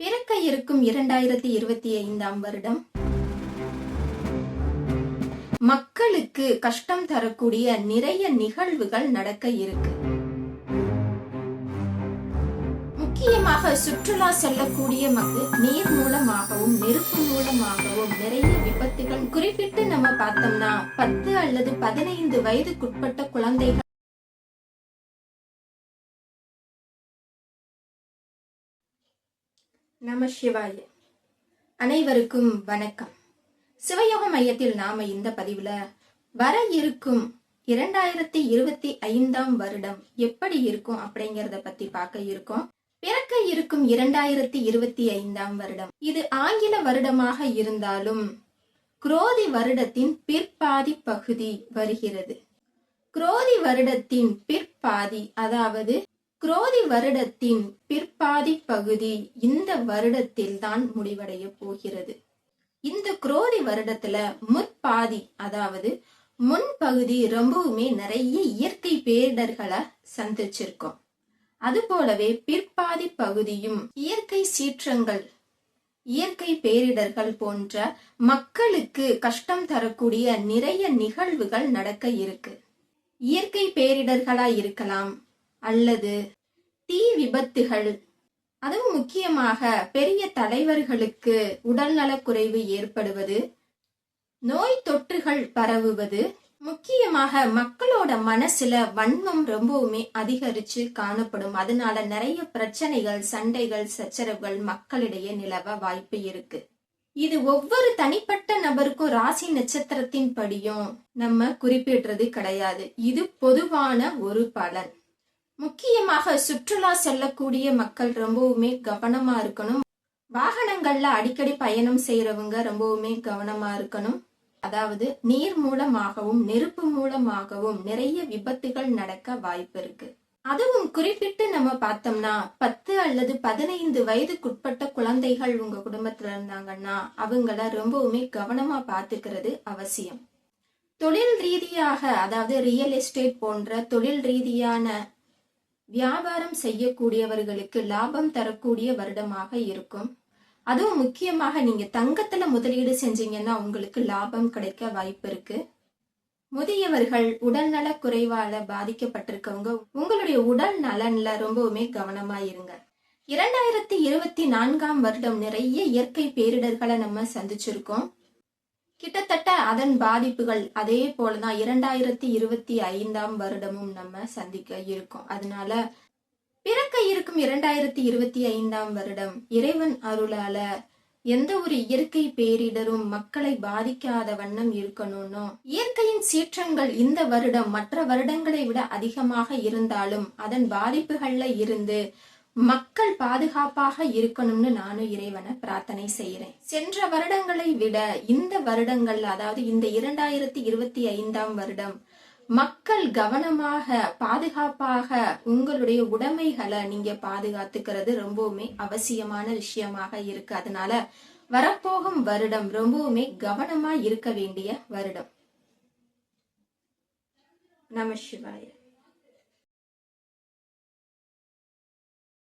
பிறக்க இருக்கும் இரண்டாயிரத்தி இருபத்தி ஐந்தாம் வருடம். மக்களுக்கு கஷ்டம் தரக்கூடிய நிறைய நிகழ்வுகள் நடக்க இருக்கு. முக்கியமாக சுற்றுலா செல்லக்கூடிய மக்கள் நீர் மூலமாகவும் நெருப்பு மூலமாகவும் நிறைய விபத்துகள். குறிப்பிட்டு நம்ம பார்த்தோம்னா பத்து அல்லது பதினைந்து வயதுக்குட்பட்ட குழந்தைகள் நம சிவாய. அனைவருக்கும் வணக்கம். சிவயோக மையத்தில் நாம இந்த பதிவுல வர இருக்கும் இரண்டாயிரத்தி இருபத்தி ஐந்தாம் வருடம் எப்படி இருக்கும் அப்படிங்கறத பத்தி பார்க்க இருக்கோம். பிறக்க இருக்கும் இரண்டாயிரத்தி இருபத்தி ஐந்தாம் வருடம். இது ஆங்கில வருடமாக இருந்தாலும் குரோதி வருடத்தின் பிற்பாதி பகுதி வருகிறது. குரோதி வருடத்தின் பிற்பாதி அதாவது குரோதி வருடத்தின் பிற்பாதி பகுதி இந்த வருடத்தில் தான் முடிவடைய போகிறது. இந்த குரோதி வருடத்துல முற்பாதி அதாவது முன்பகுதி ரொம்பவுமே நிறைய இயற்கை பேரிடர்களை சந்திச்சிருக்கோம். அது போலவே பிற்பாதி பகுதியும் இயற்கை சீற்றங்கள் இயற்கை பேரிடர்கள் போன்ற மக்களுக்கு கஷ்டம் தரக்கூடிய நிறைய நிகழ்வுகள் நடக்க இருக்கு. இயற்கை பேரிடர்களா இருக்கலாம் அல்லது தீ விபத்துகள். அதுவும் முக்கியமாக பெரிய தலைவர்களுக்கு உடல்நலக்குறைவு ஏற்படுவது நோய் தொற்றுகள் பரவுவது முக்கியமாக மக்களோட மனசுல வன்மம் ரொம்பவுமே அதிகரிச்சு காணப்படும். அதனால நிறைய பிரச்சனைகள் சண்டைகள் சச்சரவுகள் மக்களிடையே நிலவ வாய்ப்பு இருக்கு. இது ஒவ்வொரு தனிப்பட்ட நபருக்கும் ராசி நட்சத்திரத்தின் படியும் நம்ம குறிப்பிடுறது கிடையாது. இது பொதுவான ஒரு பலன். முக்கியமாக சுற்றுலா செல்லக்கூடிய மக்கள் ரொம்பவுமே கவனமா இருக்கணும். வாகனங்கள்ல அடிக்கடி பயணம் செய்யறவங்க ரொம்பவுமே கவனமா இருக்கணும். அதாவது நீர் மூலமாகவும் நெருப்பு மூலமாகவும் நிறைய விபத்துகள் நடக்க வாய்ப்பு இருக்கு. அதுவும் குறிப்பிட்டு நம்ம பார்த்தோம்னா பத்து அல்லது பதினைந்து வயதுக்குட்பட்ட குழந்தைகள் உங்க குடும்பத்துல இருந்தாங்கன்னா அவங்கள ரொம்பவுமே கவனமா பாத்துக்கிறது அவசியம். தொழில் ரீதியாக அதாவது ரியல் எஸ்டேட் போன்ற தொழில் ரீதியான வியாபாரம் செய்யக்கூடியவர்களுக்கு லாபம் தரக்கூடிய வருடமாக இருக்கும். அதுவும் முக்கியமாக நீங்க தங்கத்துல முதலீடு செஞ்சீங்கன்னா உங்களுக்கு லாபம் கிடைக்க வாய்ப்பு இருக்கு. முதியவர்கள் உடல்நல குறைவால பாதிக்கப்பட்டிருக்கவங்க உங்களுடைய உடல் நலன்ல ரொம்பவுமே கவனமா இருங்க. இரண்டாயிரத்தி இருபத்தி நான்காம் வருடம் நிறைய இயற்கை பேரிடர்களை நம்ம சந்திச்சிருக்கோம். கிட்டத்தட்ட அதன் பாதிப்புகள் அதே போலதான் இரண்டாயிரத்தி இருபத்தி ஐந்தாம் வருடமும் நம்ம சந்திக்க இருக்கோம். அதனால பிறக்க இருக்கும் இரண்டாயிரத்தி இருபத்தி ஐந்தாம் வருடம் இறைவன் அருளால எந்த ஒரு இயற்கை பேரிடரும் மக்களை பாதிக்காத வண்ணம் இருக்கணும்னோ இயற்கையின் சீற்றங்கள் இந்த வருடம் மற்ற வருடங்களை விட அதிகமாக இருந்தாலும் அதன் பாதிப்புகள்ல இருந்து மக்கள் பாதுகாப்பாக இருக்கணும்னு நானும் இறைவனை பிரார்த்தனை செய்கிறேன். சென்ற வருடங்களை விட இந்த வருடங்கள் அதாவது இந்த இரண்டாயிரத்தி இருபத்தி ஐந்தாம் வருடம் மக்கள் கவனமாக பாதுகாப்பாக உங்களுடைய உடைமைகளை நீங்க பாதுகாத்துக்கிறது ரொம்பவுமே அவசியமான விஷயமாக இருக்கு. அதனால வரப்போகும் வருடம் ரொம்பவுமே கவனமா இருக்க வேண்டிய வருடம். நம சிவாய.